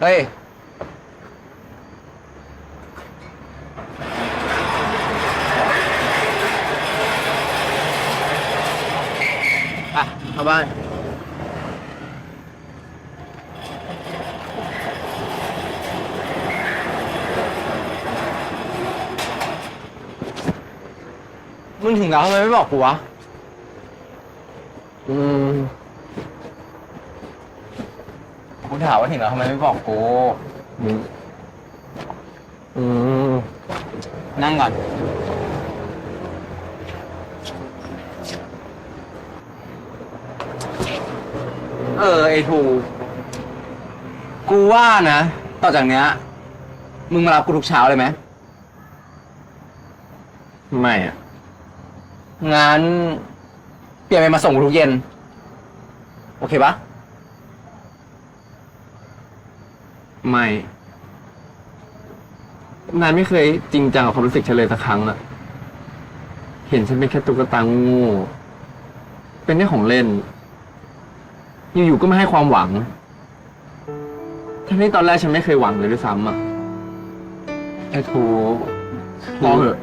เฮ้ย อะเข้าบ้าน มึงถึงแล้วทำไมไม่บอกกูวะ อืมกู ถามว่าถึงแล้วทำไมไม่บอกกูมึงอืมนั่งก่อน เออ ไอทู กูว่านะ ต่อจากเนี้ย มึงมารับกูทุกเช้าเลยไหม ไม่อะงั้น เปลี่ยนเป็นมาส่งกูทุกเย็น โอเคปะ ไม่ นายไม่เคยจริงจังกับความรู้สึกฉันเลยสักครั้งอะเห็นฉันเป็นแค่ตุ๊กตาโงูเป็นแค่ของเล่น อยู่ๆก็ไม่ให้ความหวัง ทั้งที่ตอนแรกฉันไม่เคยหวังเลยด้วยซ้ำอะไอ้ทูพอเหอะ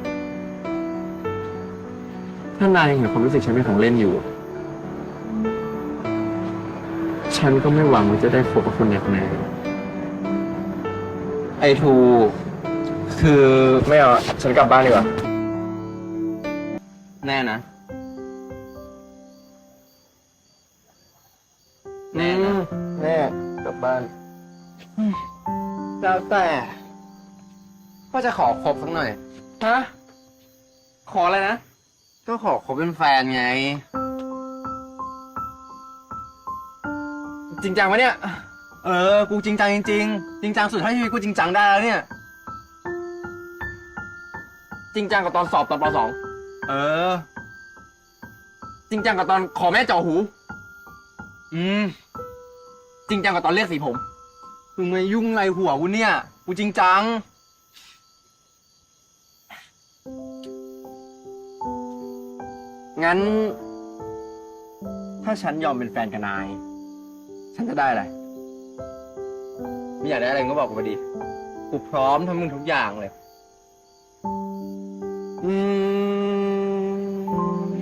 ถ้านายยังเห็นความรู้สึกฉันเป็นของเล่นอยู่ ฉันก็ไม่หวังว่าจะได้พบกับคนอย่างนาย ไอทูคือไม่เอาอะฉันกลับบ้านดีกว่า แน่นะ แน่นะแน่กลับบ้าน แล้วแต่ก็จะขอคบสักหน่อย ฮะ ขออะไรนะ ก็ขอคบเป็นแฟนไง จริงจังปะเนี่ย เออ กูจริงจังจริงๆจริงจังสุดเท่าที่ชีวิตกูจริงจังได้แล้วเนี่ย จริงจังกับตอนสอบตอนปสองเออ จริงจังกับตอนขอแม่เจาะหู อืม จริงจังกับตอนเรียกสีผมมึงมายุ่งอะไรหัวกูเนี่ย กูจริงจัง งั้น ถ้าฉันยอมเป็นแฟนกับนาย ฉันจะได้อะไร ไม่อยากได้อะไรมึงก็บอกกูมาดิกูพร้อมทำมึงทุกอย่างเลย อืม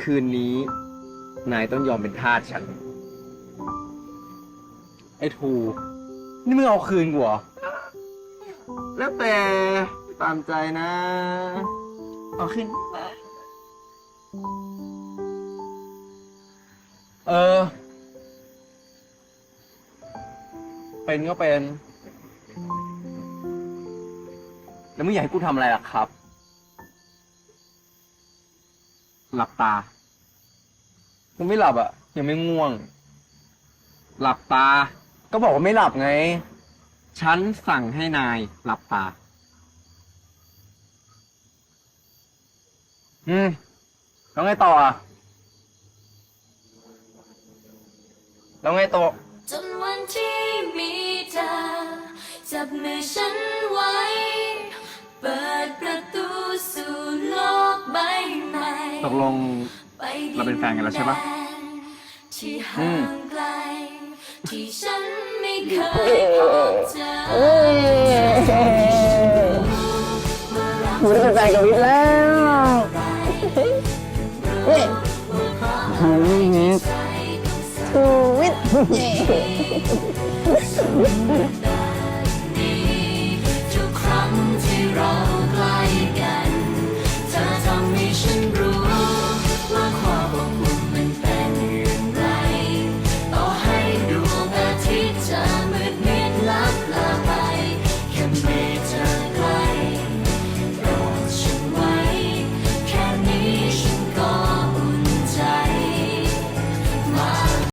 คืนนี้ นายต้องยอมเป็นทาสฉัน ไอ้ทู นี่มึงเอาคืนกูเหรอ แล้วแต่ตามใจนะ เอาขึ้น เออ เป็นก็เป็น แล้วมึงอยากให้กูทำอะไรล่ะครับ หลับตา กูไม่หลับอะ ยังไม่ง่วง หลับตา ก็บอกว่าไม่หลับไง ฉันสั่งให้นายหลับตา อืม แล้วไงต่ออะ แล้วไงต่อ จนวันที่มีเธอ จับมือฉันไว้ เปิดประตูสู่โลกใบใหม่ตกลงไปดิเราเป็นแฟนกันแล้วใช่ปะแดนที่อืห่ามงไกล ที่ฉันไม่เคยพบเจอกูได้เป็นแฟนกับวิทย์แล้วเย้ 对。